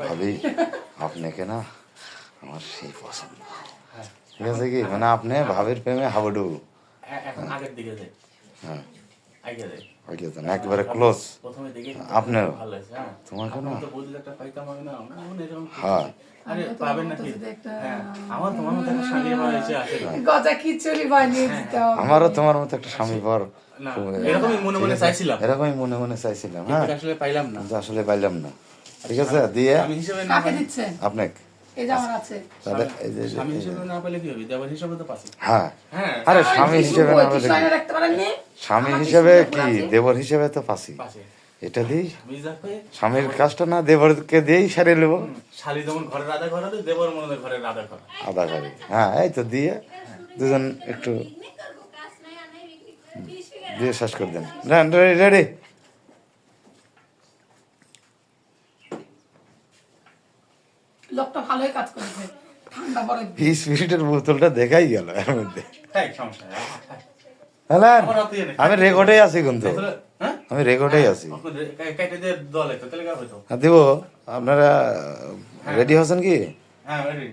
ভাবি আপনাকে না আমার সেই পছন্দ। হ্যাঁ। ঠিক আছে কি? মানে আপনি ভাবির প্রেমে হাবুডুবু। যাই। হ্যাঁ। না একেবারে ক্লোজ প্রথমে দেখে আপনারও? ভালো লাগছে হ্যাঁ। তোমাকে না? হ্যাঁ হ্যাঁ। আমারও তোমার মতো একটা স্বামী পর এরকমই মনে মনে চাইছিলাম। এরকমই মনে মনে চাইছিলাম হ্যাঁ। আসলে পাইলাম না। আসলে পাইলাম না। ঠিক আছে দিয়ে আমি হিসেবে না কাকে পাইলে- আপনাকে। এই যে আমার আছে। তাহলে এই যে স্বামী হিসেবে না পাইলে কি হবে? দেওয়ার হিসেবে তো পাচ্ছি হ্যাঁ। হ্যাঁ। আরে স্বামী হিসেবে স্বামী হিসেবে কি? দেবর হিসেবে তো পাসি এটা দিই? স্বামীর কাজটা না দেবরকে দিয়েই সারিয়ে নেব। শালি যেমন ঘরের আধা ঘর দেবর মনে ঘরের ঘর আধা গাড়ি হ্যাঁ এই তো দিয়ে দুজন একটু দিয়ে শেষ করে দেন। রেডি। লোকটা ভালোই কাজ করেছে। ঠান্ডা পরে বিশ মিনিটের বোতলটা দেখাই গেল এর মধ্যে। হ্যাঁ আমি রেকর্ডেই আছি কিন্তু। হ্যাঁ? আমি রেকর্ডেই আছি। হ্যাঁ, দিব। আপনারা রেডি হচ্ছেন কি? হ্যাঁ ready।